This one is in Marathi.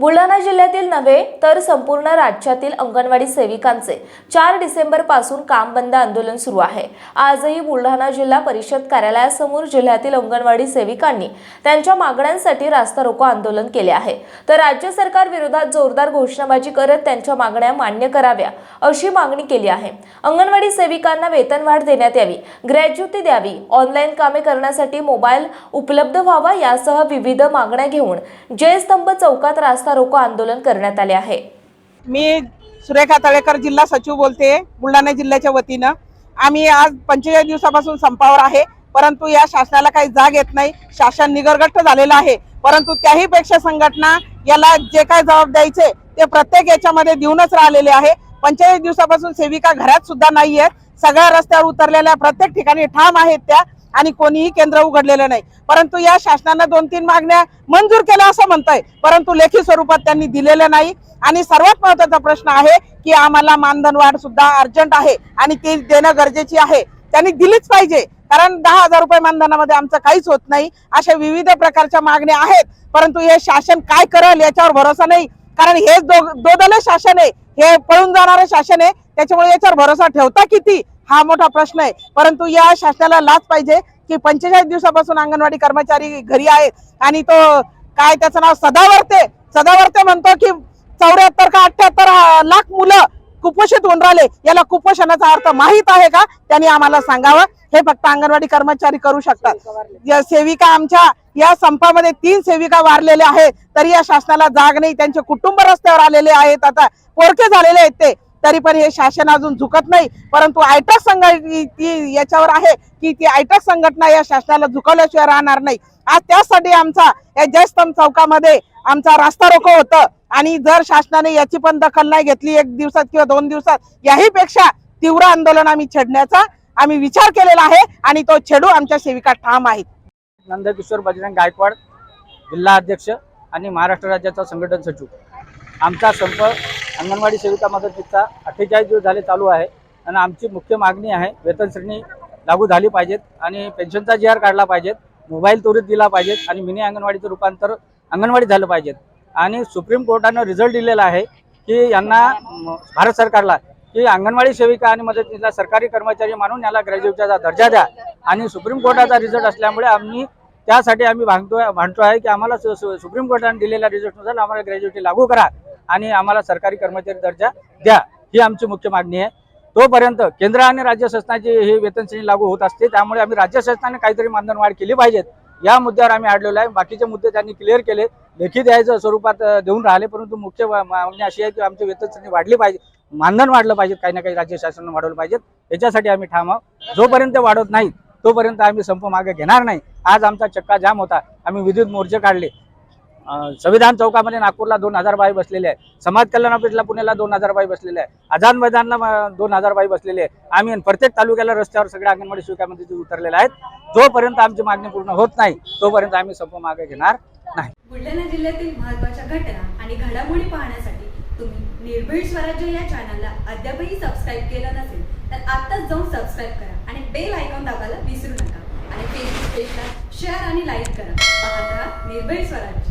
बुलढाणा जिल्ह्यातील नव्हे तर संपूर्ण राज्यातील अंगणवाडी सेविकांचे चार डिसेंबरपासून काम बंद आंदोलन सुरू आहे. आजही बुलढाणा जिल्हा परिषद कार्यालयासमोर जिल्ह्यातील अंगणवाडी सेविकांनी त्यांच्या मागण्यांसाठी रास्ता रोको आंदोलन केले आहे. तर राज्य सरकार विरोधात जोरदार घोषणाबाजी करत त्यांच्या मागण्या मान्य कराव्या अशी मागणी केली आहे. अंगणवाडी सेविकांना वेतनवाढ देण्यात यावी ग्रॅज्युटी द्यावी ऑनलाईन कामे करण्यासाठी मोबाईल उपलब्ध व्हावा यासह विविध मागण्या घेऊन जयस्तंभ चौकात रास्ता रोको आंदोलन करण्यात आले आहे. मी सुरेखा तळेकर जिल्हा सचिव बोलते बुलढाणा जिल्ह्याच्या वतीनं. आम्ही आज पंचेचाळीस दिवसापासून संपावर आहे परंतु या शासनाला काही जाग येत नाही. शासन निगरगट्ट झालेलं आहे परंतु त्याही पेक्षा संघटना याला जे काय जबाब द्यायचे ते प्रत्येक याच्यामध्ये देऊनच राहिलेले आहे. पंचेचाळीस दिवसापासून सेविका घरात सुद्धा नाही आहेत सगळ्या रस्त्यावर उतरलेल्या प्रत्येक ठिकाणी ठाम आहेत त्या. आणि कोणीही केंद्र उघडलेलं नाही. परंतु या शासनानं दोन तीन मागण्या मंजूर केल्या असं म्हणतंय. परंतु लेखी स्वरूपात त्यांनी दिलेल्या नाही. आणि सर्वात महत्त्वाचा प्रश्न आहे की आम्हाला मानधन वाढ सुद्धा अर्जंट आहे आणि ती देणं गरजेची आहे. त्यांनी दिलीच पाहिजे. कारण दहा हजार रुपये मानधनामध्ये आमचं काहीच होत नाही. अशा विविध प्रकारच्या मागण्या आहेत. परंतु हे शासन काय करेल याच्यावर भरोसा नाही. कारण हे दो दोदल शासन आहे. हे पळून जाणारं शासन आहे त्याच्यामुळे याच्यावर भरोसा ठेवता किती? हा मोठा प्रश्न आहे. परंतु या शासनाला लाच पाहिजे की पंचेचाळीस दिवसापासून अंगणवाडी कर्मचारी घरी आहेत आणि तो काय त्याचं नाव? सदावर्ते. सदावर्ते म्हणतो की चौऱ्याहत्तर का अठ्याहत्तर लाख मुलं कुपोषित होऊन राहिले. याला कुपोषणाचा अर्थ माहीत आहे का? त्यांनी आम्हाला सांगावं. हे फक्त अंगणवाडी कर्मचारी करू शकतात. या सेविका आमच्या या संपामध्ये तीन सेविका वारलेल्या आहेत. तरी या शासनाला जाग नाही. त्यांचे कुटुंब रस्त्यावर आलेले आहेत. आता पोरके झालेले आहेत ते. तरी पण हे शासन अजून झुकत नाही. परंतु आयटक संघ ती याच्यावर आहे की ती आयटक संघटना या शासनाला झुकवल्याशिवाय राहणार नाही. आज त्यासाठी आमचा या जयस्तंभ चौकामध्ये आमचा रास्ता रोको होतं. आणि जर शासनाने याची पण दखल नाही घेतली एक दिवसात किंवा दोन दिवसात याही पेक्षा तीव्र आंदोलन आम्ही छेडण्याचा आम्ही विचार केलेला आहे आणि तो छेडू आमच्या सेविका ठाम आहेत. नंदकिशोर बजरंग गायकवाड जिल्हा अध्यक्ष आणि महाराष्ट्र राज्याचा संघटन सचिव. आमचा संप अंगणवाडी सेविका मदतीचा अठ्ठेचाळीस दिवस झाले चालू आहे आणि आमची मुख्य मागणी आहे वेतन श्रेणी लागू झाली पाहिजेत आणि पेन्शनचा जी आर काढला पाहिजेत मोबाईल त्वरित दिला पाहिजेत आणि मिनी अंगणवाडीचं रूपांतर अंगणवाडी झालं पाहिजेत. आणि सुप्रीम कोर्टानं रिझल्ट दिलेला आहे की यांना भारत सरकारला की अंगणवाडी सेविका आणि मदतीला सरकारी कर्मचारी मानून याला ग्रॅज्युएटचा दर्जा द्या. आणि सुप्रीम कोर्टाचा रिझल्ट असल्यामुळे आम्ही त्यासाठी आम्ही भांगतोय भांडतो आहे की आम्हाला सु- सु- सुप्रीम कोर्टाने दिलेल्या रिझल्टनुसार आम्हाला ग्रॅज्युएटी लागू करा आणि आम्हाला सरकारी कर्मचारी दर्जा द्या ही आमची मुख्य मागणी आहे. तोपर्यंत केंद्र आणि राज्य शासनाची ही वेतन श्रेणी लागू होत असते त्यामुळे आम्ही राज्य शासनाने काहीतरी मानधन वाढ केली पाहिजेत. या मुद्द्यावर आम्ही अडलेलो आहे. बाकीचे मुद्दे त्यांनी क्लिअर केले लेखी द्यायचं स्वरूपात देऊन राहिले परंतु मुख्य मागणी अशी आहे की आमची वेतन वाढली पाहिजे. मानधन वाढलं पाहिजे काही ना काही राज्य शासनानं वाढवलं पाहिजेत याच्यासाठी आम्ही ठाम आहोत. जोपर्यंत वाढवत नाही तोपर्यंत आम्ही संप मागे घेणार नाही. आज आमचा चक्का जाम होता. आम्ही विद्युत मोर्चे काढले. संविधान चौकामध्ये नागपूरला दोन हजार बाई बसलेले आहे समाज कल्याण ऑफिसला पुण्याला दोन हजार बाई बसलेले आहे आझाद मैदानला दोन हजार बाई बसलेले आहे आम्ही प्रत्येक तालुक्याला रस्त्यावर सगळ्या अंगणवाडी सेविकामध्ये उतरलेले आहेत. जोपर्यंत आमची मागणी पूर्ण होत नाही तोपर्यंत आम्ही संप मागे घेणार नाही. बुलढाणा जिल्ह्यातील महत्त्वाच्या घटना आणि घडामोडी पाहण्यासाठी तुम्ही निर्भीड स्वराज्य या चॅनलला अद्यापही सबस्क्राईब केलं नसेल तर आत्ताच जाऊन सबस्क्राईब करा आणि बेल आयकॉन दाबायला विसरू नका. आणि फेसबुक पेजला शेअर आणि लाईक करा. पाहत राहा निर्भीड स्वराज्य.